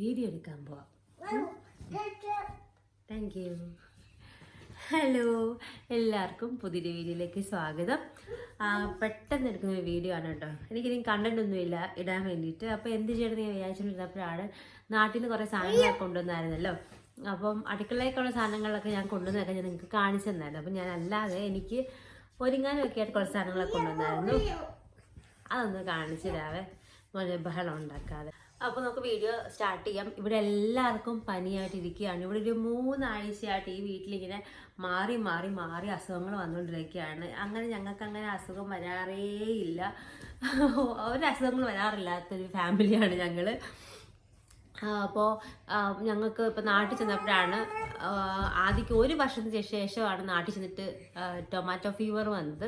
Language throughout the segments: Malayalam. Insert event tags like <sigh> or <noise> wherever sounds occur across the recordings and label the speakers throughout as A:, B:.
A: വീഡിയോ എടുക്കാൻ പോവാം. താങ്ക് യു ഹലോ എല്ലാവർക്കും പുതിയൊരു വീഡിയോയിലേക്ക് സ്വാഗതം. പെട്ടെന്ന് എടുക്കുന്ന ഒരു വീഡിയോ ആണ് കേട്ടോ. എനിക്കിനി കണ്ടന്റൊന്നുമില്ല ഇടാൻ വേണ്ടിയിട്ട്. അപ്പോൾ എന്ത് ചെയ്യണമെന്ന് ഞാൻ വിചാരിച്ചിട്ടുള്ളപ്പോഴാണ് നാട്ടിൽ നിന്ന് കുറേ സാധനങ്ങൾ കൊണ്ടുവന്നായിരുന്നല്ലോ. അപ്പം അടുക്കളയിലേക്കുള്ള സാധനങ്ങളൊക്കെ ഞാൻ കൊണ്ടുവന്നൊക്കെ ഞാൻ നിങ്ങൾക്ക് കാണിച്ചു തന്നായിരുന്നു. അപ്പം ഞാൻ അല്ലാതെ എനിക്ക് ഒരുങ്ങാനൊക്കെ ആയിട്ട് കുറച്ച് സാധനങ്ങളൊക്കെ കൊണ്ടുവന്നായിരുന്നു. അതൊന്ന് കാണിച്ചു തരാവേ. മോനെ ബഹളം ഉണ്ടാക്കാതെ. അപ്പോൾ നമുക്ക് വീഡിയോ സ്റ്റാർട്ട് ചെയ്യാം. ഇവിടെ എല്ലാവർക്കും പനിയായിട്ടിരിക്കുകയാണ്. ഇവിടെ ഒരു മൂന്നാഴ്ചയായിട്ട് ഈ വീട്ടിലിങ്ങനെ മാറി മാറി മാറി അസുഖങ്ങൾ വന്നുകൊണ്ടിരിക്കുകയാണ്. അങ്ങനെ ഞങ്ങൾക്ക് അങ്ങനെ അസുഖം വരാറേയില്ല. ഒരു അസുഖങ്ങൾ വരാറില്ലാത്തൊരു ഫാമിലിയാണ് ഞങ്ങൾ അപ്പോൾ ഞങ്ങൾക്ക് ഇപ്പോൾ നാട്ടിൽ ചെന്നപ്പോഴാണ് ആദ്യം ഒരു വർഷത്തിന് ശേഷമാണ് നാട്ടിൽ ചെന്നിട്ട് ടൊമാറ്റോ ഫീവർ വന്നത്.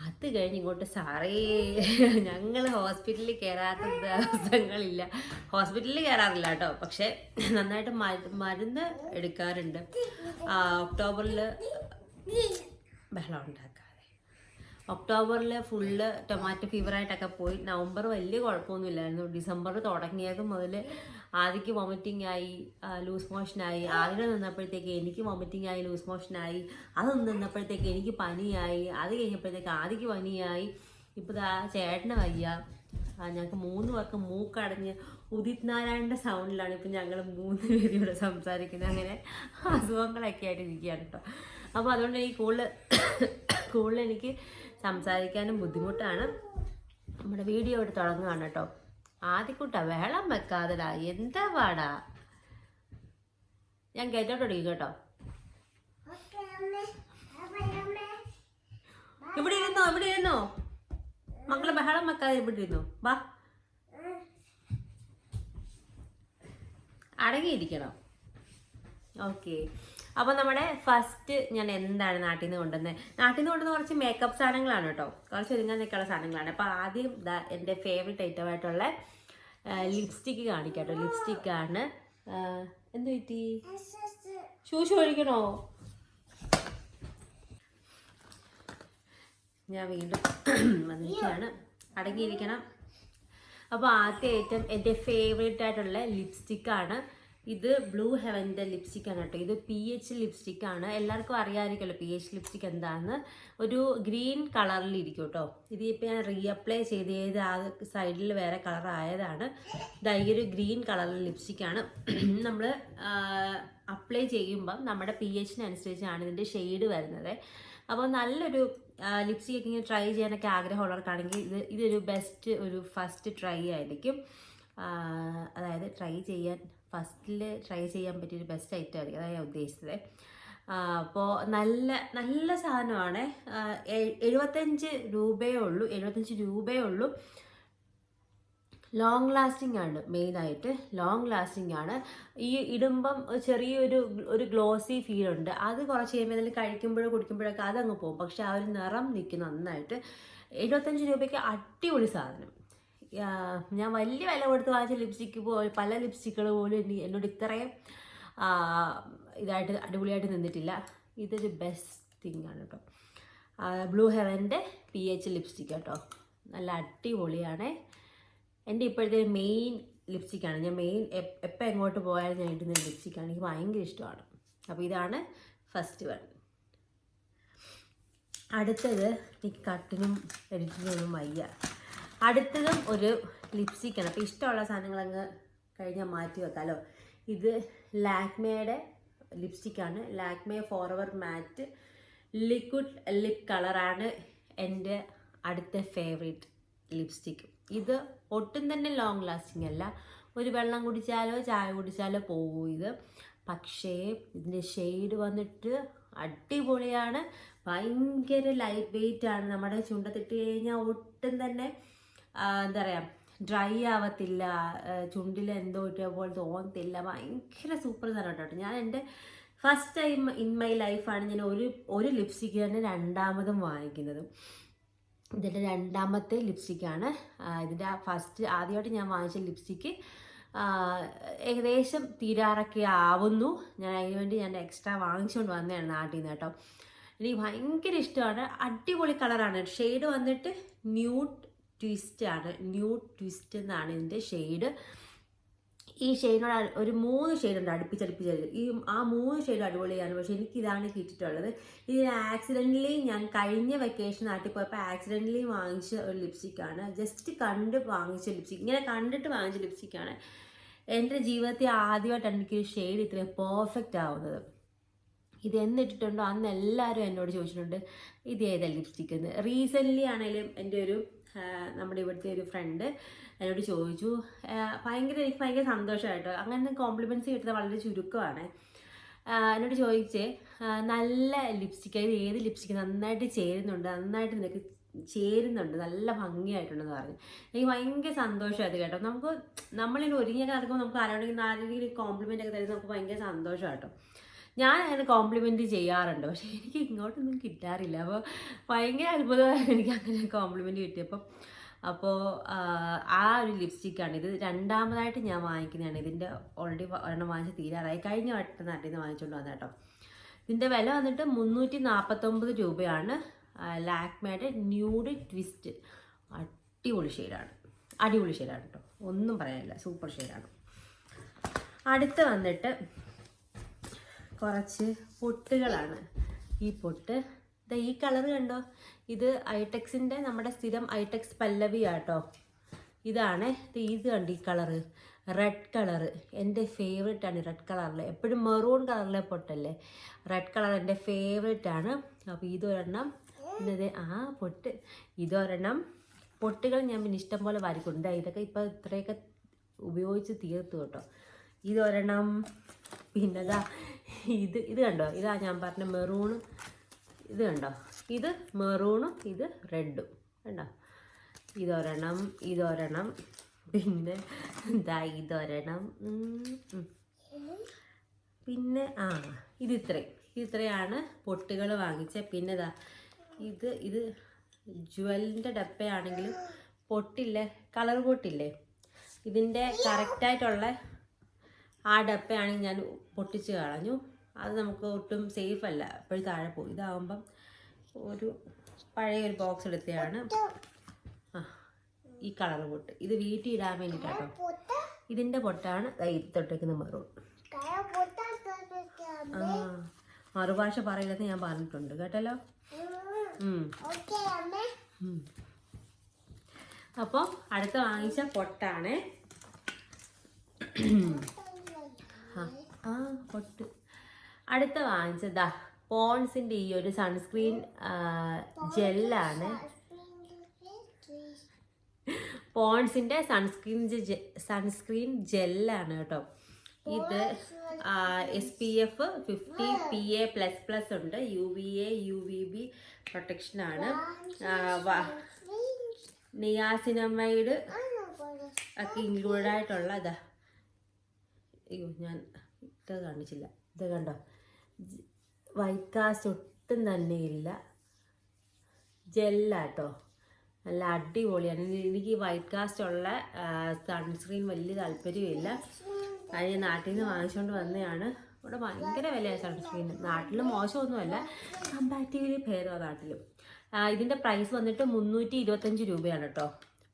A: അത് കഴിഞ്ഞ് ഇങ്ങോട്ട് സാറേ ഞങ്ങൾ ഹോസ്പിറ്റലിൽ കയറാത്ത ദിവസങ്ങളില്ല. ഹോസ്പിറ്റലിൽ കയറാറില്ല കേട്ടോ. പക്ഷെ നന്നായിട്ട് മരു- മരുന്ന് എടുക്കാറുണ്ട്. ഒക്ടോബറിൽ ബഹളം ഉണ്ടാക്കാതെ ഒക്ടോബറിൽ ഫുള്ള് ടൊമാറ്റോ ഫീവറായിട്ടൊക്കെ പോയി. നവംബർ വലിയ കുഴപ്പമൊന്നുമില്ലായിരുന്നു. ഡിസംബർ തുടങ്ങിയത് മുതൽ ആദ്യക്ക് വോമിറ്റിംഗ് ആയി ലൂസ് മോഷൻ ആയി. ആദ്യം നിന്നപ്പോഴത്തേക്ക് എനിക്ക് വോമിറ്റിംഗ് ആയി ലൂസ് മോഷൻ ആയി. അത് നിന്നപ്പോഴത്തേക്ക് എനിക്ക് പനിയായി. അത് കഴിഞ്ഞപ്പോഴത്തേക്ക് ആദ്യക്ക് പനിയായി. ഇപ്പോൾ ദാ ചേട്ടന് വയ്യ. ഞങ്ങൾക്ക് മൂന്ന് പേർക്ക് മൂക്കടഞ്ഞ് ഉദിത് നാരായണന്റെ സൗണ്ടിലാണ് ഇപ്പം ഞങ്ങൾ മൂന്ന് പേരും ഇവിടെ സംസാരിക്കുന്നത്. അങ്ങനെ അസുഖങ്ങളൊക്കെ ആയിട്ട് ഇരിക്കുകയാണ് കേട്ടോ. അപ്പോൾ അതുകൊണ്ട് എനിക്ക് കൂടുതൽ കൂടുതൽ എനിക്ക് സംസാരിക്കാനും ബുദ്ധിമുട്ടാണ്. നമ്മുടെ വീഡിയോ ഇവിടെ തുടങ്ങുകയാണ് കേട്ടോ. ആദ്യക്കൂട്ട വെള്ളം വെക്കാതെടാ. എന്താ പാടാ? ഞാൻ കേട്ടോട്ടിരിക്കും കേട്ടോ. ഇവിടെ ഇരുന്നോ ഇവിടെ ഇരുന്നോ? മക്കളെ ബഹളം വെക്കാതെ ഇവിടെ ഇരുന്നോ? വാ. അടങ്ങിയിരിക്കണം. ഓക്കെ. അപ്പോൾ നമ്മുടെ ഫസ്റ്റ് ഞാൻ എന്താണ് നാട്ടിൽ നിന്ന് കൊണ്ടുവന്നത് നാട്ടിൽ നിന്ന് കൊണ്ടുവന്ന കുറച്ച് മേക്കപ്പ് സാധനങ്ങളാണ് കേട്ടോ. കുറച്ച് ഒരുങ്ങാൻ നിൽക്കാനുള്ള സാധനങ്ങളാണ്. അപ്പോൾ ആദ്യം എന്റെ ഫേവറേറ്റ് ഐറ്റം ആയിട്ടുള്ള ലിപ്സ്റ്റിക്ക് കാണിക്കാട്ടോ ലിപ്സ്റ്റിക്കാണ് എന്ത് പറ്റി? ഷൂസ് ഒഴിക്കണോ? ഞാൻ വീണ്ടും വന്നിരിക്കുകയാണ്. അടങ്ങിയിരിക്കണം. അപ്പോൾ ആദ്യ ഐറ്റം എന്റെ ഫേവറേറ്റ് ആയിട്ടുള്ള ലിപ്സ്റ്റിക്കാണ് ഇത് ബ്ലൂ ഹെവന്റെ ലിപ്സ്റ്റിക്കാണ് കേട്ടോ. ഇത് പി എച്ച് ലിപ്സ്റ്റിക്കാണ് എല്ലാവർക്കും അറിയാമായിരിക്കുമല്ലോ പി എച്ച് ലിപ്സ്റ്റിക് എന്താണെന്ന് ഒരു ഗ്രീൻ കളറിൽ ഇരിക്കും കേട്ടോ. ഇത് ഇപ്പോൾ ഞാൻ റീഅപ്ലൈ ചെയ്ത് ചെയ്ത് ആ സൈഡിൽ വേറെ കളർ ആയതാണ്. ഈ ഗ്രീൻ കളറിൽ ലിപ്സ്റ്റിക്കാണ് നമ്മൾ അപ്ലൈ ചെയ്യുമ്പം നമ്മുടെ പി എച്ചിനനുസരിച്ചാണ് ഇതിന്റെ ഷെയ്ഡ് വരുന്നത്. അപ്പോൾ നല്ലൊരു ലിപ്സ്റ്റിക് ഒക്കെ ഇങ്ങനെ ട്രൈ ചെയ്യാനൊക്കെ ആഗ്രഹമുള്ളവർക്കാണെങ്കിൽ ഇത് ഇതൊരു ബെസ്റ്റ് ഒരു ഫസ്റ്റ് ട്രൈ ആയിരിക്കും. അതായത് ട്രൈ ചെയ്യാൻ ഫസ്റ്റിൽ ട്രൈ ചെയ്യാൻ പറ്റിയൊരു ബെസ്റ്റ് ഐറ്റം ആയിരിക്കും. അതാണ് ഞാൻ ഉദ്ദേശിച്ചത്. അപ്പോൾ നല്ല നല്ല സാധനമാണ്. എഴുപത്തഞ്ച് രൂപയേ ഉള്ളൂ. എഴുപത്തഞ്ച് രൂപയേ ഉള്ളൂ. ലോങ് ലാസ്റ്റിംഗ് ആണ് മെയിനായിട്ട് ലോങ് ലാസ്റ്റിംഗ് ആണ്. ഈ ഇടുമ്പം ചെറിയൊരു ഒരു ഗ്ലോസി ഫീൽ ഉണ്ട്. അത് കുറച്ച് കഴിയുമ്പോൾ എന്തെങ്കിലും കഴിക്കുമ്പോഴോ കുടിക്കുമ്പോഴൊക്കെ അതങ്ങ് പോകും. പക്ഷെ ആ ഒരു നിറം നിൽക്കും നന്നായിട്ട്. എഴുപത്തഞ്ച് രൂപയ്ക്ക് അടിപൊളി സാധനം. ഞാൻ വലിയ വില കൊടുത്ത് വാങ്ങിച്ച ലിപ്സ്റ്റിക്ക് പോലും പല ലിപ്സ്റ്റിക്കുകൾ പോലും എനിക്ക് എന്നോട് ഇത്രയും ഇതായിട്ട് അടിപൊളിയായിട്ട് നിന്നിട്ടില്ല. ഇതൊരു ബെസ്റ്റ് തിങ് ആണ് കേട്ടോ ബ്ലൂ ഹെവന്റെ പി എച്ച് ലിപ്സ്റ്റിക് കേട്ടോ നല്ല അടിപൊളിയാണ്. എന്റെ ഇപ്പോഴത്തെ മെയിൻ ലിപ്സ്റ്റിക്കാണ് ഞാൻ മെയിൻ എപ്പോൾ എങ്ങോട്ട് പോയാലും ഞാൻ ഇടുന്ന ലിപ്സ്റ്റിക്കാണ് എനിക്ക് ഭയങ്കര ഇഷ്ടമാണ്. അപ്പോൾ ഇതാണ് ഫസ്റ്റ് വൺ അടുത്തത് എനിക്ക് കട്ടിനും എഡിറ്റിനും ഒന്നും വയ്യ. അടുത്തതും ഒരു ലിപ്സ്റ്റിക്കാണ് അപ്പോൾ ഇഷ്ടമുള്ള സാധനങ്ങൾ അങ്ങ് കഴിഞ്ഞാൽ മാറ്റി വെക്കാമല്ലോ ഇത് ലാക്മേയുടെ ലിപ്സ്റ്റിക്കാണ് Lakme forever matte liquid lip കളറാണ് എന്റെ അടുത്ത ഫേവറേറ്റ് ലിപ്സ്റ്റിക്ക് ഇത് ഒട്ടും തന്നെ ലോങ് ലാസ്റ്റിംഗ് അല്ല. ഒരു വെള്ളം കുടിച്ചാലോ ചായ കുടിച്ചാലോ പോകും ഇത്. പക്ഷേ ഇതിന്റെ ഷെയ്ഡ് വന്നിട്ട് അടിപൊളിയാണ്. ഭയങ്കര ലൈറ്റ് വെയിറ്റ് ആണ്. നമ്മുടെ ചുണ്ടത്തിട്ട് കഴിഞ്ഞാൽ ഒട്ടും തന്നെ എന്താ പറയുക ഡ്രൈ ആവത്തില്ല ചുണ്ടിൽ എന്തോ ഇട്ട പോലെ തോന്നത്തില്ല. ഭയങ്കര സൂപ്പർ സാധനം കേട്ടോ. ഞാൻ എന്റെ ഫസ്റ്റ് ടൈം ഇൻ മൈ ലൈഫാണ് ഞാൻ ഒരു ഒരു ലിപ്സ്റ്റിക്ക് തന്നെ രണ്ടാമതും വാങ്ങിക്കുന്നത്. ഇതിന്റെ രണ്ടാമത്തെ ലിപ്സ്റ്റിക്കാണ് ഇതിന്റെ ഫസ്റ്റ് ആദ്യമായിട്ട് ഞാൻ വാങ്ങിച്ച ലിപ്സ്റ്റിക്ക് ഏകദേശം തീരാറൊക്കെ ആവുന്നു. ഞാൻ അതിന് വേണ്ടി ഞാൻ എക്സ്ട്രാ വാങ്ങിച്ചുകൊണ്ട് വന്നതാണ് നാട്ടിൽ നിന്ന് കേട്ടോ. എനിക്ക് ഭയങ്കര ഇഷ്ടമാണ്. അടിപൊളി കളറാണ് ഷെയ്ഡ് വന്നിട്ട് ന്യൂട്ട് ട്വിസ്റ്റ് ആണ് ന്യൂ ട്വിസ്റ്റ് എന്നാണ് ഇതിന്റെ ഷെയ്ഡ് ഈ ഷെയ്ഡിനോട് ഒരു മൂന്ന് ഷെയ്ഡുണ്ട് അടുപ്പിച്ചടുപ്പിച്ച് ഈ ആ മൂന്ന് ഷെയ്ഡ് അടിപൊളിയാണ്. പക്ഷേ എനിക്കിതാണ് കിട്ടിയിട്ടുള്ളത്. ഇത് ആക്സിഡന്റലി ഞാൻ കഴിഞ്ഞ വെക്കേഷൻ നാട്ടിൽ പോയപ്പോൾ ആക്സിഡന്റലി വാങ്ങിച്ച ഒരു ലിപ്സ്റ്റിക്കാണ് ജസ്റ്റ് കണ്ട് വാങ്ങിച്ച ലിപ്സ്റ്റിക് ഇങ്ങനെ കണ്ടിട്ട് വാങ്ങിച്ച ലിപ്സ്റ്റിക്കാണ് എന്റെ ജീവിതത്തിൽ ആദ്യമായിട്ടാണ് എനിക്ക് ഷെയ്ഡ് ഇത്രയും പെർഫെക്റ്റ് ആവുന്നത്. ഇത് എന്നിട്ടിട്ടുണ്ടോ? അന്ന് എല്ലാവരും എന്നോട് ചോദിച്ചിട്ടുണ്ട് ഇത് ഏതാ ലിപ്സ്റ്റിക്ക് എന്ന്? റീസെന്റ്ലി ആണെങ്കിലും എന്റെ ഒരു നമ്മുടെ ഇവിടുത്തെ ഒരു ഫ്രണ്ട് എന്നോട് ചോദിച്ചു. ഭയങ്കര എനിക്ക് ഭയങ്കര സന്തോഷമായിട്ടോ അങ്ങനെ കോംപ്ലിമെന്റ്സ് കിട്ടുന്നത് വളരെ ചുരുക്കമാണ്. എന്നോട് ചോദിച്ചേ നല്ല ലിപ്സ്റ്റിക് അതിൽ ഏത് ലിപ്സ്റ്റിക് നന്നായിട്ട് ചേരുന്നുണ്ട് നന്നായിട്ട് നിനക്ക് ചേരുന്നുണ്ട് നല്ല ഭംഗിയായിട്ടുണ്ടെന്ന് പറഞ്ഞു. എനിക്ക് ഭയങ്കര സന്തോഷമായത് കേട്ടോ. നമുക്ക് നമ്മളിങ്ങനെ ഒരുങ്ങിയൊക്കെ നടക്കുമ്പോൾ നമുക്ക് ആരോടെങ്കിലും ആരെങ്കിലും കോംപ്ലിമെന്റ് ഒക്കെ തരുന്നത് നമുക്ക് ഭയങ്കര സന്തോഷമാട്ടോ. ഞാൻ അങ്ങനെ കോംപ്ലിമെന്റ് ചെയ്യാറുണ്ട്. പക്ഷേ എനിക്ക് ഇങ്ങോട്ടൊന്നും കിട്ടാറില്ല. അപ്പോൾ ഭയങ്കര അത്ഭുതമായിരുന്നു എനിക്ക് അങ്ങനെ കോംപ്ലിമെന്റ് കിട്ടിയപ്പോൾ അപ്പോൾ ആ ഒരു ലിപ്സ്റ്റിക്കാണ് ഇത് രണ്ടാമതായിട്ട് ഞാൻ വാങ്ങിക്കുന്നതാണ്. ഇതിന്റെ ഓൾറെഡി ഒരെണ്ണം വാങ്ങിച്ച് തീരാറായി. കഴിഞ്ഞ വട്ടം നാട്ടിൽ വാങ്ങിച്ചുകൊണ്ട് വന്ന കേട്ടോ ഇതിന്റെ വില വന്നിട്ട് മുന്നൂറ്റി നാൽപ്പത്തൊമ്പത് രൂപയാണ് ലാക്മേയുടെ ന്യൂഡ് ട്വിസ്റ്റ്. അടിപൊളി ഷെയ്ഡാണ് അടിപൊളി ഷെയ്ഡാണ് കേട്ടോ ഒന്നും പറയാനില്ല. സൂപ്പർ ഷെയ്ഡാണ് അടുത്ത് വന്നിട്ട് കുറച്ച് പൊട്ടുകളാണ്. ഈ പൊട്ട്. ദാ ഈ കളർ കണ്ടോ? ഇത് ഐടെക്സിന്റെ നമ്മുടെ സ്ഥിരം ഐടെക്സ് പല്ലവി ആട്ടോ ഇതാണ് ഇത് കണ്ട് ഈ കളറ്. Red colour. എന്റെ ഫേവറേറ്റ് ആണ് റെഡ് കളറിൽ എപ്പോഴും മെറൂൺ കളറിലെ പൊട്ടല്ലേ? റെഡ് കളർ എന്റെ ഫേവറേറ്റ് ആണ് അപ്പോൾ ഇതൊരെണ്ണം. പിന്നെ ആ പൊട്ട്. ഇതൊരെണ്ണം. പൊട്ടുകൾ ഞാൻ പിന്നെ ഇഷ്ടം പോലെ വാരിക്കൊണ്ട് ഇതൊക്കെ ഇപ്പോൾ ഇത്രയൊക്കെ ഉപയോഗിച്ച് തീർത്തു കേട്ടോ. ഇതൊരെണ്ണം. പിന്നെതാ ഇത് ഇത് കണ്ടോ? ഇതാ ഞാൻ പറഞ്ഞ മെറൂണും ഇത് കണ്ടോ? ഇത് മെറൂണും ഇത് റെഡും കണ്ടോ? ഇതൊരെണ്ണം ഇതൊരെണ്ണം. പിന്നെ എന്താ ഇതൊരെണ്ണം. പിന്നെ ആ ഇത് ഇത്രയും. ഇത്രയാണ് പൊട്ടുകൾ വാങ്ങിച്ചത് പിന്നെ ഇതാ ഇത് ഇത് ജ്വലിന്റെ ഡപ്പയാണെങ്കിലും പൊട്ടില്ലേ? കളർ പൊട്ടില്ലേ ഇതിന്റെ കറക്റ്റായിട്ടുള്ള ആ ഡപ്പയാണെങ്കിൽ ഞാൻ പൊട്ടിച്ച് കളഞ്ഞു. അത് നമുക്ക് ഒട്ടും സേഫ് അല്ല. അപ്പോഴും താഴെ പോയി. ഇതാകുമ്പം ഒരു പഴയ ഒരു ബോക്സ് എടുത്തതാണ് ആ ഈ കളർ പൊട്ട്. ഇത് വീട്ടിൽ ഇടാൻ വേണ്ടിയിട്ടാട്ടോ. ഇതിന്റെ പൊട്ടാണ്. തൊട്ടേക്കുന്ന മെറൂൺ. മറുഭാഷ പറയില്ലെന്ന് ഞാൻ പറഞ്ഞിട്ടുണ്ട്. കേട്ടല്ലോ? അപ്പോൾ അടുത്ത വാങ്ങിച്ച പൊട്ടാണ്. പൊട്ട്. അടുത്ത വാങ്ങിച്ചതാ പോൺസിന്റെ ഈ ഒരു സൺസ്ക്രീൻ ജെല്ലാണ്. പോൺസിന്റെ സൺസ്ക്രീൻ സൺസ്ക്രീൻ ജെല്ലാണ് കേട്ടോ. ഇത് S P F fifty P A plus plus ഉണ്ട്. U V A U V B പ്രൊട്ടക്ഷനാണ് niacinamide ഒക്കെ ഇൻക്ലൂഡ് ആയിട്ടുള്ള ഇതാ അയ്യോ ഞാൻ ഇത് കാണിച്ചില്ല ഇത് കണ്ടോ? വൈറ്റ് കാസ്റ്റ് ഒട്ടും തന്നെ ഇല്ല. ജെല്ലാട്ടോ. നല്ല അടിപൊളിയാണ്. എനിക്ക് വൈറ്റ് കാസ്റ്റ് ഉള്ള സൺസ്ക്രീൻ വലിയ താല്പര്യമില്ല. അത് നാട്ടിൽ നിന്ന് വാങ്ങിച്ചുകൊണ്ട് വന്നതാണ് ഇവിടെ ഭയങ്കര വിലയാണ് സൺസ്ക്രീൻ നാട്ടിൽ മോശമൊന്നുമല്ല. കമ്പാരിറ്റീവ്ലി ഭേദമാണ് നാട്ടിലും. ഇതിന്റെ പ്രൈസ് വന്നിട്ട് മുന്നൂറ്റി ഇരുപത്തഞ്ച് രൂപയാണ് കേട്ടോ.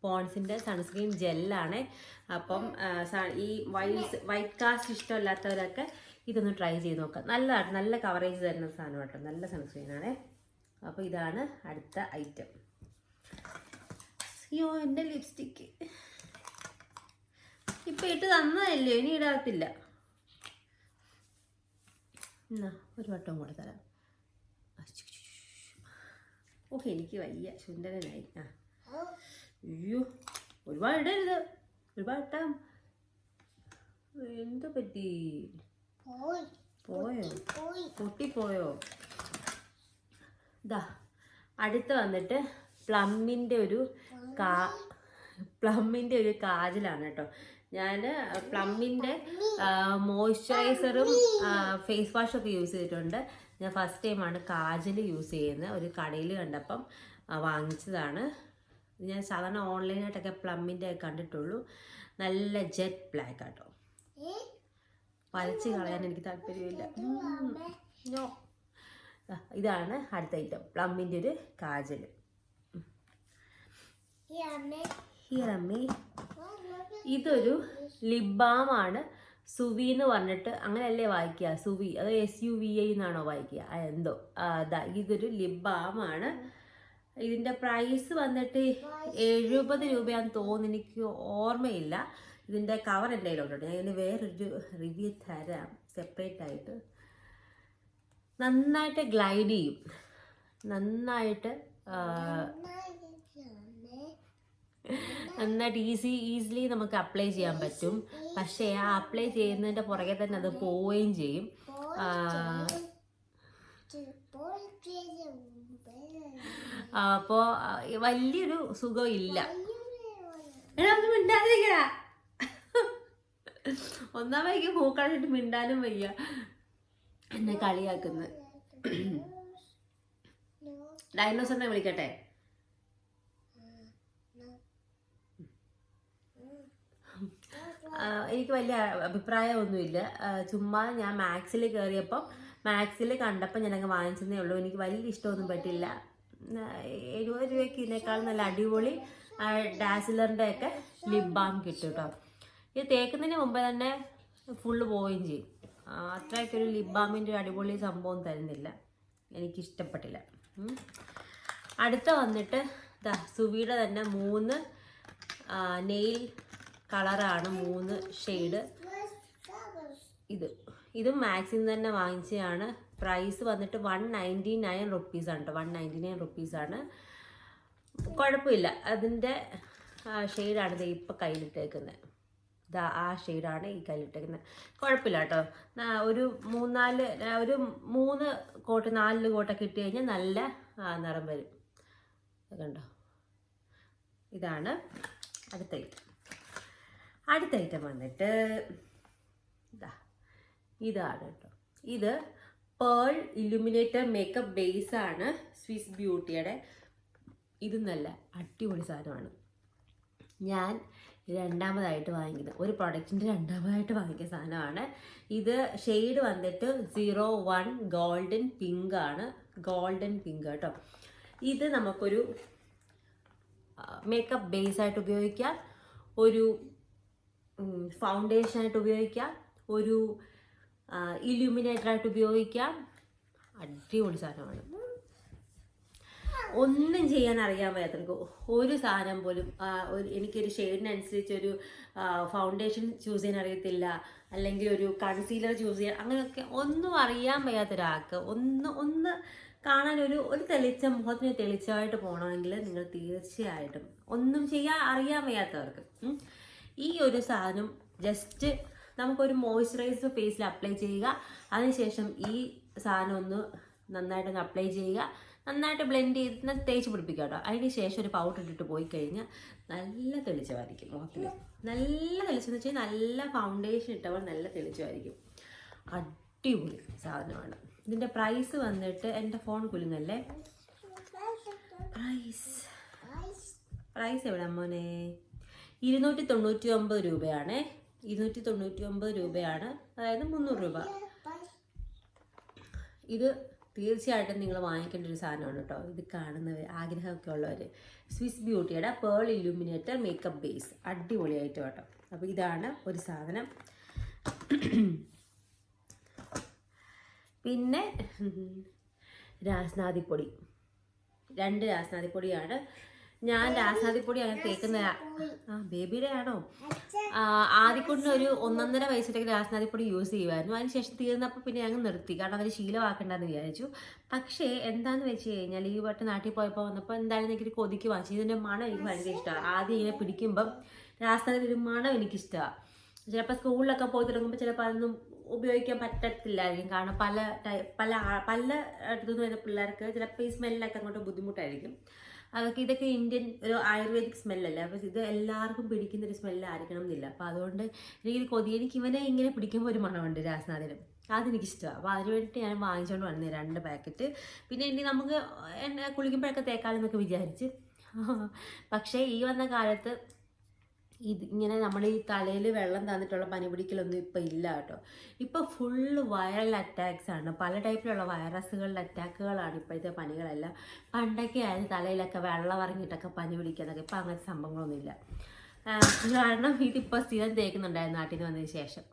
A: പോൺസിന്റെ സൺസ്ക്രീൻ ജെല്ലാണ്. അപ്പം ഈ വൈറ്റ് വൈറ്റ് കാസ്റ്റ് ഇഷ്ടമില്ലാത്തവരൊക്കെ ഇതൊന്ന് ട്രൈ ചെയ്ത് നോക്കാം. നല്ലതാണ് നല്ല കവറേജ് തരുന്ന സാധനം കേട്ടോ. നല്ല സൺസ്ക്രീനാണ്. അപ്പോൾ ഇതാണ് അടുത്ത ഐറ്റം. അയ്യോ എന്റെ ലിപ്സ്റ്റിക്ക്. ഇപ്പം ഇട്ട് തന്നതല്ലേ? ഇനി ഇടാത്തില്ല. എന്നാ ഒരു വട്ടം കൂടെ തരാം. ഓക്കെ എനിക്ക് വയ്യ. സുന്ദരനായി. ആ. അയ്യോ ഒരുപാട് ഇടരുത് ഒരുപാട് ഇട്ടാ എന്താ പറ്റി? പോയോ. പൊട്ടിപ്പോയോ? ഇതാ അടുത്ത് വന്നിട്ട് പ്ലമ്മിന്റെ ഒരു കാ പ്ലമ്മിന്റെ ഒരു കാജലാണ് കേട്ടോ. ഞാൻ പ്ലമ്മിന്റെ മോയ്സ്ചറൈസറും ഫേസ് വാഷൊക്കെ യൂസ് ചെയ്തിട്ടുണ്ട്. ഞാൻ ഫസ്റ്റ് ടൈമാണ് കാജൽ യൂസ് ചെയ്യുന്നത്. ഒരു കടയിൽ കണ്ടപ്പം വാങ്ങിച്ചതാണ്. ഞാൻ സാധാരണ ഓൺലൈനായിട്ടൊക്കെ പ്ലമ്മിന്റെ കണ്ടിട്ടുള്ളൂ. നല്ല ജെറ്റ് ബ്ലാക്ക് ആട്ടോ. വരച്ച് കളയാൻ എനിക്ക് താല്പര്യമില്ല. ഇതാണ് അടുത്ത ഐറ്റം പ്ലമ്മിന്റെ ഒരു കാജൽ. ഹിയർ അമ്മേ. ഇതൊരു ലിബാമാണ് സുവി എന്ന് പറഞ്ഞിട്ട് അങ്ങനെയല്ലേ വായിക്കുക? സുവി അത് എസ് യു വി ഐ എന്നാണോ വായിക്കുക? എന്തോ. ഇതൊരു ലിബാമാണ് ഇതിന്റെ പ്രൈസ് വന്നിട്ട് എഴുപത് രൂപയാന്ന് തോന്നുന്നു എനിക്ക് ഓർമ്മയില്ല ഇതിന്റെ കവർ എന്റെ കയ്യിലുണ്ട് ഞാൻ ഇതിന് വേറൊരു റിവ്യൂ തരാം സെപ്പറേറ്റ് ആയിട്ട് നന്നായിട്ട് ഗ്ലൈഡ് ചെയ്യും നന്നായിട്ട് നന്നായിട്ട് ഈസി ഈസിലി നമുക്ക് അപ്ലൈ ചെയ്യാൻ പറ്റും പക്ഷേ ആ അപ്ലൈ ചെയ്യുന്നതിന്റെ പുറകെ തന്നെ അത് പോവുകയും ചെയ്യും അപ്പോൾ വലിയൊരു സുഖം ഇല്ല. ഒന്ന് മിണ്ടാതിരിക്കടാ. ഒന്നാമേക്ക് മൂക്കളായിട്ട് മിണ്ടാനും വയ്യ. എന്നെ കളിയാക്കുന്നത്. ഡൈനോസറിനെ വിളിക്കട്ടെ. എനിക്ക് വലിയ അഭിപ്രായമൊന്നുമില്ല. ചുമ്മാ ഞാൻ മാത്സിൽ കയറിയപ്പം മാത്സിൽ കണ്ടപ്പോൾ ഞാനങ്ങ് വാങ്ങിച്ചതേ ഉള്ളൂ. എനിക്ക് വലിയ ഇഷ്ടമൊന്നും പറ്റില്ല. എഴുപത് രൂപയ്ക്ക് ഇതിനേക്കാൾ നല്ല അടിപൊളി ഡാസിലറിന്റെ ഒക്കെ ലിപ് ബാം കിട്ടും കേട്ടോ. ഇത് തേക്കുന്നതിന് മുമ്പ് തന്നെ ഫുള്ള് പോവുകയും ചെയ്യും. അത്രയ്ക്കൊരു ലിപ് ബാമിന്റെ ഒരു അടിപൊളി സംഭവം തരുന്നില്ല. എനിക്കിഷ്ടപ്പെട്ടില്ല. അടുത്ത വന്നിട്ട് സുവിയുടെ തന്നെ മൂന്ന് നെയിൽ കളറാണ് മൂന്ന് ഷെയ്ഡ് ഇത്. ഇതും നിന്ന് തന്നെ വാങ്ങിച്ചതാണ് പ്രൈസ് വന്നിട്ട് വൺ നയന്റി നയൻ റുപ്പീസാണ് കേട്ടോ വൺ നയന്റി നയൻ റുപ്പീസാണ് കുഴപ്പമില്ല. അതിന്റെ ഷെയ്ഡാണ് ഇത് ഇപ്പം കയ്യിലിട്ടേക്കുന്നത് ഇതാ ആ ഷെയ്ഡാണ് ഈ കയ്യിലിട്ടേക്കുന്നത് കുഴപ്പമില്ല കേട്ടോ ഒരു മൂന്നാൽ ഒരു മൂന്ന് കോട്ട് നാല് കോട്ടൊക്കെ ഇട്ട് കഴിഞ്ഞാൽ നല്ല നിറം വരും. കണ്ടോ? ഇതാണ് അടുത്ത ഐറ്റം അടുത്ത ഐറ്റം വന്നിട്ട് ഇതാ ഇതാണ് കേട്ടോ ഇത് പേൾ ഇലുമിനേറ്റർ മേക്കപ്പ് ബേസ് ആണ് സ്വിസ് ബ്യൂട്ടിയുടെ. ഇത് നല്ല അടിപൊളി സാധനമാണ്. ഞാൻ രണ്ടാമതായിട്ട് വാങ്ങിക്കുന്നത് ഒരു പ്രൊഡക്റ്റിന്റെ രണ്ടാമതായിട്ട് വാങ്ങിക്കുന്ന സാധനമാണ്. ഇത് ഷെയ്ഡ് വന്നിട്ട് സീറോ വൺ ഗോൾഡൻ പിങ്ക് ആണ്. ഗോൾഡൻ പിങ്ക് കേട്ടോ. ഇത് നമുക്കൊരു മേക്കപ്പ് ബേസ് ആയിട്ട് ഉപയോഗിക്കാം. ഒരു ഫൗണ്ടേഷൻ ആയിട്ട് ഉപയോഗിക്കാം. ഒരു ഇലുമിനേറ്റർ ആയിട്ട് ഉപയോഗിക്കാം. അടിപൊളി സാധനമാണ്. ഒന്നും ചെയ്യാൻ അറിയാൻ വയ്യാത്തവർക്ക് ഒരു സാധനം പോലും ഒരു എനിക്കൊരു ഷെയ്ഡിനനുസരിച്ച് ഒരു ഫൗണ്ടേഷൻ ചൂസ് ചെയ്യാൻ അറിയത്തില്ല. അല്ലെങ്കിൽ ഒരു കൺസീലർ ചൂസ് ചെയ്യാൻ അങ്ങനെയൊക്കെ ഒന്നും അറിയാൻ വയ്യാത്ത ഒരാൾക്ക് ഒന്ന് ഒന്ന് കാണാൻ ഒരു ഒരു തെളിച്ച മുഖത്തിന് തെളിച്ചമായിട്ട് പോകണമെങ്കിൽ നിങ്ങൾ തീർച്ചയായിട്ടും ഒന്നും ചെയ്യാൻ അറിയാൻ വയ്യാത്തവർക്ക് ഈ ഒരു സാധനം ജസ്റ്റ് നമുക്കൊരു മോയ്സ്ചറൈസർ ഫേസിൽ അപ്ലൈ ചെയ്യുക. അതിനുശേഷം ഈ സാധനം ഒന്ന് നന്നായിട്ടൊന്ന് അപ്ലൈ ചെയ്യുക. നന്നായിട്ട് ബ്ലെൻഡ് ചെയ്ത് തേച്ച് പിടിപ്പിക്കുക കേട്ടോ. അതിന് ശേഷം ഒരു പൗഡർ ഇട്ടിട്ട് പോയി കഴിഞ്ഞാൽ നല്ല തെളിച്ചമായിരിക്കും മുഖത്തിൽ. നല്ല തെളിച്ചെന്ന് വെച്ചാൽ നല്ല ഫൗണ്ടേഷൻ ഇട്ടവൾ നല്ല തെളിച്ചമായിരിക്കും. അടിപൊളി സാധനമാണ്. ഇതിന്റെ പ്രൈസ് വന്നിട്ട് എന്റെ ഫോൺ കുലുങ്ങല്ലേ? പ്രൈസ് പ്രൈസ് എവിടെ മോനെ? ഇരുന്നൂറ്റി തൊണ്ണൂറ്റി ഒമ്പത് രൂപയാണ്. ഇരുന്നൂറ്റി തൊണ്ണൂറ്റി ഒമ്പത് രൂപയാണ്. അതായത് മുന്നൂറ് രൂപ. ഇത് തീർച്ചയായിട്ടും നിങ്ങൾ വാങ്ങിക്കേണ്ട ഒരു സാധനമാണ് കേട്ടോ. ഇത് കാണുന്നവർ ആഗ്രഹമൊക്കെ ഉള്ളവർ സ്വിസ് ബ്യൂട്ടിയുടെ പേൾ ഇലുമിനേറ്റർ മേക്കപ്പ് ബേസ് അടിപൊളിയായിട്ട് കേട്ടോ. അപ്പോൾ ഇതാണ് ഒരു സാധനം. പിന്നെ രാസ്നാദിപ്പൊടി രണ്ട് രാസ്നാദിപ്പൊടിയാണ് ഞാൻ രാസാദിപ്പൊടിയാണ് അങ്ങനെ തേക്കുന്ന ആ ബേബിയുടെ ആണോ ആദ്യക്കൊണ്ട് ഒരു ഒന്നൊന്നര വയസ്സിലേക്ക് രാസനാദിപ്പൊടി യൂസ് ചെയ്യുമായിരുന്നു. അതിനുശേഷം തീർന്നപ്പോൾ പിന്നെ ഞങ്ങൾ നിർത്തി. കാരണം അവർ ശീലമാക്കണ്ടെന്ന് വിചാരിച്ചു. പക്ഷേ എന്താന്ന് വെച്ച് കഴിഞ്ഞാൽ ഈ വട്ടം നാട്ടിൽ പോയപ്പോൾ വന്നപ്പോൾ എന്തായാലും എനിക്കൊരു കൊതിക്ക് വാങ്ങിച്ചു ഇതിന്റെ മണം എനിക്ക് ഭയങ്കര ഇഷ്ടമാണ് ആദ്യം ഇങ്ങനെ പിടിക്കുമ്പം രാസ്നാദിന്റെ ഒരു മണം എനിക്കിഷ്ടമാണ് ചിലപ്പോൾ സ്കൂളിലൊക്കെ പോയി തുടങ്ങുമ്പോൾ ചിലപ്പോൾ അതൊന്നും ഉപയോഗിക്കാൻ പറ്റത്തില്ലായിരിക്കും. കാരണം പല പല പല അടുത്തുനിന്ന് വരുന്ന പിള്ളേർക്ക് ചിലപ്പോൾ ഈ സ്മെല്ലൊക്കെ അങ്ങോട്ട് ബുദ്ധിമുട്ടായിരിക്കും. അതൊക്കെ ഇതൊക്കെ ഇന്ത്യൻ ഒരു ആയുർവേദിക് സ്മെല്ലല്ലേ അപ്പോൾ ഇത് എല്ലാവർക്കും പിടിക്കുന്ന ഒരു സ്മെല്ലായിരിക്കണം എന്നില്ല. അപ്പോൾ അതുകൊണ്ട് എനിക്ക് കൊതി എനിക്ക് ഇവനെ ഇങ്ങനെ പിടിക്കുമ്പോൾ ഒരു മണമുണ്ട് രാസ്നാഥിനും അതെനിക്കിഷ്ടമാണ് അപ്പോൾ അതിന് വേണ്ടിയിട്ട് ഞാൻ വാങ്ങിച്ചുകൊണ്ട് വന്നത് രണ്ട് പാക്കറ്റ് പിന്നെ ഇനി നമുക്ക് കുളിക്കുമ്പോഴൊക്കെ തേക്കാലെന്നൊക്കെ വിചാരിച്ച്. പക്ഷേ ഈ വന്ന കാലത്ത് ഇത് ഇങ്ങനെ നമ്മൾ ഈ തലയിൽ വെള്ളം തന്നിട്ടുള്ള പനി പിടിക്കലൊന്നും ഇപ്പം ഇല്ല കേട്ടോ. ഇപ്പം ഫുള്ള് വൈറൽ അറ്റാക്സ് ആണ്. പല ടൈപ്പിലുള്ള വൈറസുകളുടെ അറ്റാക്കുകളാണ് ഇപ്പോഴത്തെ പനികളെല്ലാം. പണ്ടൊക്കെ ആയിരുന്നു തലയിലൊക്കെ വെള്ളം ഇറങ്ങിയിട്ടൊക്കെ പനി പിടിക്കുന്നതൊക്കെ ഇപ്പം അങ്ങനത്തെ സംഭവങ്ങളൊന്നുമില്ല കാരണം ഇതിപ്പോൾ സ്ഥിരം തേക്കുന്നുണ്ടായിരുന്നു നാട്ടിൽ നിന്ന് വന്നതിന് ശേഷം.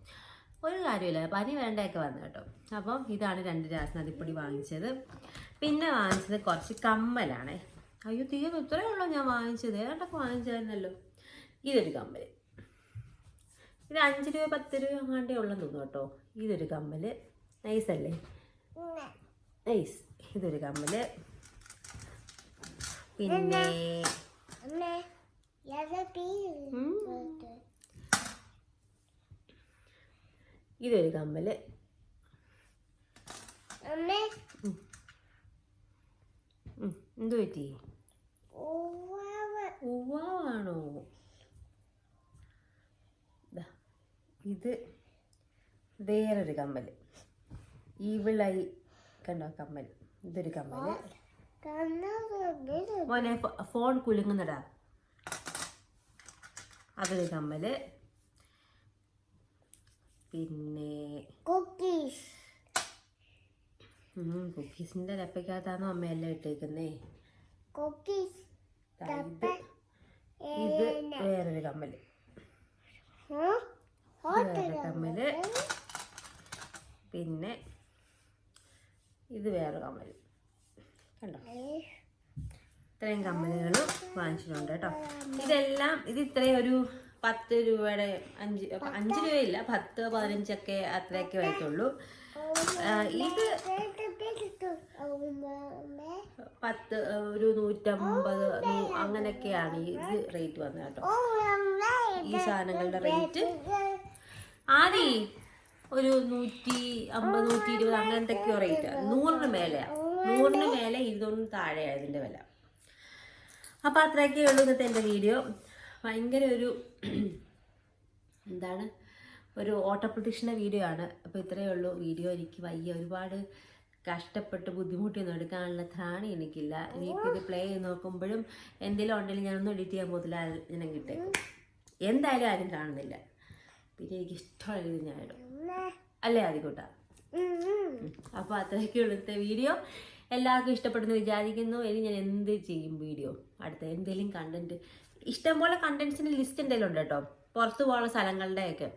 A: ഒരു കാര്യമില്ല പനി വേണ്ടയൊക്കെ വന്നു കേട്ടോ. അപ്പം ഇതാണ് രണ്ട് രാസനദിപ്പൊടി വാങ്ങിച്ചത്. പിന്നെ വാങ്ങിച്ചത് കുറച്ച് കമ്മലാണേ. അയ്യോ തീർന്നു. ഇത്രയേ ഉള്ളൂ ഞാൻ വാങ്ങിച്ചത്. ഏതാണ്ടൊക്കെ വാങ്ങിച്ചതായിരുന്നല്ലോ ഇതൊരു കമ്മൽ ഇത് അഞ്ച് രൂപ പത്ത് രൂപ അങ്ങാണ്ടേ ഉള്ളെന്ന് തോന്നുന്നു കേട്ടോ. ഇതൊരു കമ്മൽ നൈസല്ലേ നൈസ് ഇതൊരു കമ്മൽ പിന്നെ ഇതൊരു കമ്മൽ എന്തു പറ്റി?
B: ഓവാവ
A: ഉവാണോ ദാ, ഇത് വേറൊരു കമ്മൽ ഈവിളായി കണ്ടോ കമ്മൽ ഇതൊരു കമ്മൽ മോനെ ഫോൺ കുലുങ്ങുന്നടാ. അതൊരു കമ്മൽ പിന്നെ
B: കുക്കീസ്
A: കുക്കീസിന്റെ ഡപ്പയ്ക്കകത്താണോ അമ്മയെല്ലാം ഇട്ടേക്കുന്നേ?
B: കുക്കീസ്
A: ഇത്. വേറൊരു കമ്മൽ വേറെ കമ്മൽ പിന്നെ ഇത് വേറെ കമ്മൽ കണ്ടോ? ഇത്രയും കമ്മലുകളും വാങ്ങിച്ചിട്ടുണ്ട് കേട്ടോ. ഇതെല്ലാം ഇത് ഇത്രയും ഒരു പത്ത് രൂപയുടെ അഞ്ച് അഞ്ച് രൂപയില്ല പത്ത് പതിനഞ്ചൊക്കെ അത്രയൊക്കെ വരത്തുള്ളൂ. ഇത് പത്ത് ഒരു നൂറ്റമ്പത് അങ്ങനെയൊക്കെയാണ് ഇത് റേറ്റ് വന്നത് കേട്ടോ. ഈ സാധനങ്ങളുടെ റേറ്റ് ആദി ഒരു നൂറ്റി അമ്പത് നൂറ്റി ഇരുപത് അങ്ങനത്തെയൊക്കെയോ റേറ്റ് നൂറിന് മേലെയാണ് നൂറിന് മേലെ ഇരുന്നൂറിന് താഴെയാണ് ഇതിന്റെ വില. അപ്പം അത്രയൊക്കെ ഉള്ളൂ ഇന്നത്തെ എന്റെ വീഡിയോ ഭയങ്കര ഒരു <clears throat> എന്താണ്? ഒരു ഓട്ടപ്രദക്ഷിണ വീഡിയോ ആണ്. അപ്പോൾ ഇത്രയേ ഉള്ളൂ. വീഡിയോ എനിക്ക് വയ്യ. ഒരുപാട് കഷ്ടപ്പെട്ട് ബുദ്ധിമുട്ടിയൊന്നും എടുക്കാനുള്ള ത്രാണി എനിക്കില്ല. എനിക്കിത് പ്ലേ ചെയ്ത് നോക്കുമ്പോഴും എന്തെങ്കിലും ഉണ്ടെങ്കിൽ ഞാനൊന്നും എഡിറ്റ് ചെയ്യാൻ പോകത്തില്ല. ഞാൻ കിട്ടേ എന്തായാലും ആരും കാണുന്നില്ല. പിന്നെ എനിക്ക് ഇഷ്ടമുള്ള രീതി ഞാൻ ഇടും അല്ലേ ആദ്യക്കൂട്ടാ അപ്പോൾ അത്രയൊക്കെ ഉള്ളത്തെ വീഡിയോ. എല്ലാവർക്കും ഇഷ്ടപ്പെടുന്നു വിചാരിക്കുന്നു. ഇനി ഞാൻ എന്ത് ചെയ്യും വീഡിയോ? അടുത്ത എന്തെങ്കിലും കണ്ടന്റ് ഇഷ്ടംപോലെ കണ്ടന്റ്സിന് ലിസ്റ്റ് എന്തെങ്കിലും ഉണ്ട് കേട്ടോ. പുറത്തു പോകാനുള്ള സ്ഥലങ്ങളുടെയൊക്കെ.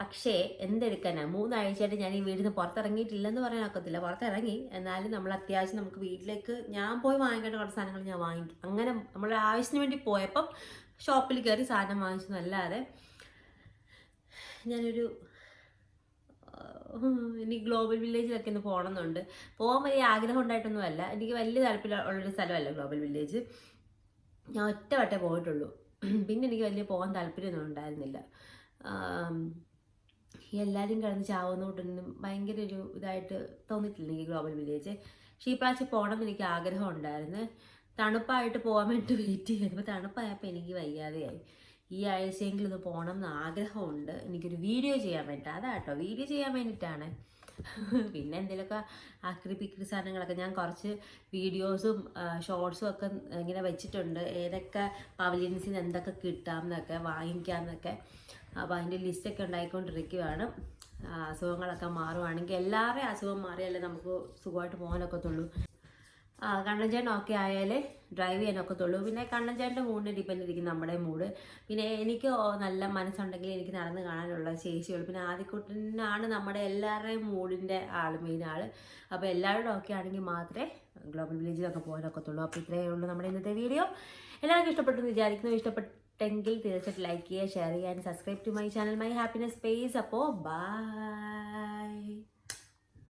A: പക്ഷേ എന്തെടുക്കാനാ? മൂന്നാഴ്ചയായിട്ട് ഞാൻ ഈ വീടിന് പുറത്തിറങ്ങിയിട്ടില്ലെന്ന് പറയാൻ ഒക്കത്തില്ല. പുറത്തിറങ്ങി. എന്നാലും നമ്മൾ അത്യാവശ്യം നമുക്ക് വീട്ടിലേക്ക് ഞാൻ പോയി വാങ്ങിക്കേണ്ട കുറച്ച് സാധനങ്ങൾ ഞാൻ വാങ്ങിക്കും. അങ്ങനെ നമ്മുടെ ആവശ്യത്തിന് വേണ്ടി പോയപ്പം ഷോപ്പിൽ കയറി സാധനം വാങ്ങിച്ചതല്ലാതെ ഞാനൊരു ഇനി ഗ്ലോബൽ വില്ലേജിലൊക്കെ ഒന്ന് പോകണമെന്നുണ്ട്. പോകാൻ വലിയ ആഗ്രഹം ഉണ്ടായിട്ടൊന്നുമല്ല. എനിക്ക് വലിയ താല്പര്യം ഉള്ളൊരു സ്ഥലമല്ല ഗ്ലോബൽ വില്ലേജ്. ഞാൻ ഒറ്റ വട്ടേ പോയിട്ടുള്ളൂ. പിന്നെ എനിക്ക് വലിയ പോകാൻ താല്പര്യമൊന്നും ഉണ്ടായിരുന്നില്ല. എല്ലാവരും കിടന്ന് ചാവുന്നോട്ടൊന്നും ഭയങ്കര ഒരു ഇതായിട്ട് തോന്നിയിട്ടില്ല എനിക്ക് ഗ്ലോബൽ വില്ലേജ്. പക്ഷേ ഈ പ്രാവശ്യം പോകണം എന്ന് എനിക്ക് ആഗ്രഹം ഉണ്ടായിരുന്നു. തണുപ്പായിട്ട് പോകാൻ വേണ്ടി വെയിറ്റ് ചെയ്തപ്പോൾ തണുപ്പായപ്പോൾ എനിക്ക് വയ്യാതെയായി. ഈ ആഴ്ചയെങ്കിലും ഇത് പോകണം എന്ന് ആഗ്രഹമുണ്ട്. എനിക്കൊരു വീഡിയോ ചെയ്യാൻ വേണ്ടിയിട്ട് അതാ കേട്ടോ വീഡിയോ ചെയ്യാൻ വേണ്ടിയിട്ടാണ് പിന്നെ എന്തെങ്കിലുമൊക്കെ ആക്രി പിക്രി സാധനങ്ങളൊക്കെ ഞാൻ കുറച്ച് വീഡിയോസും ഷോർട്സും ഒക്കെ ഇങ്ങനെ വെച്ചിട്ടുണ്ട്. ഏതൊക്കെ പവലിയൻസിൽ നിന്ന് എന്തൊക്കെ കിട്ടാം എന്നൊക്കെ വാങ്ങിക്കാം എന്നൊക്കെ. അപ്പോൾ അതിന്റെ ലിസ്റ്റൊക്കെ ഉണ്ടായിക്കൊണ്ടിരിക്കുകയാണ് അസുഖങ്ങളൊക്കെ മാറുവാണെങ്കിൽ എല്ലാവരുടെയും അസുഖം മാറിയാലേ നമുക്ക് സുഖമായിട്ട് പോകാനൊക്കത്തുള്ളൂ. ആ, കണ്ണഞ്ചേട്ടൻ ഓക്കെ ആയാലേ ഡ്രൈവ് ചെയ്യാനൊക്കത്തുള്ളൂ. പിന്നെ കണ്ണഞ്ചേട്ടന്റെ മൂഡിനെ ഡിപ്പെൻഡ് ഇരിക്കും നമ്മുടെ മൂഡ് പിന്നെ എനിക്ക് നല്ല മനസ്സുണ്ടെങ്കിൽ എനിക്ക് നടന്ന് കാണാനുള്ള ശേഷിയുള്ളൂ. പിന്നെ ആദ്യക്കുട്ടനാണ് നമ്മുടെ എല്ലാവരുടെയും മൂഡിന്റെ ആൾ മെയിൻ ആൾ അപ്പോൾ എല്ലാവരുടെ ഓക്കെ ആണെങ്കിൽ മാത്രമേ ഗ്ലോബൽ വില്ലേജിലൊക്കെ പോകാനൊക്കത്തുള്ളൂ. അപ്പോൾ ഇത്രയേ ഉള്ളൂ നമ്മുടെ ഇന്നത്തെ വീഡിയോ എല്ലാവർക്കും ഇഷ്ടപ്പെട്ടെന്ന് വിചാരിക്കുന്നു. ഇഷ്ടപ്പെട്ടെങ്കിൽ തീർച്ചയായിട്ടും ലൈക്ക് ചെയ്യുക ഷെയർ ചെയ്യുക subscribe to my channel my happiness space അപ്പോൾ ബൈ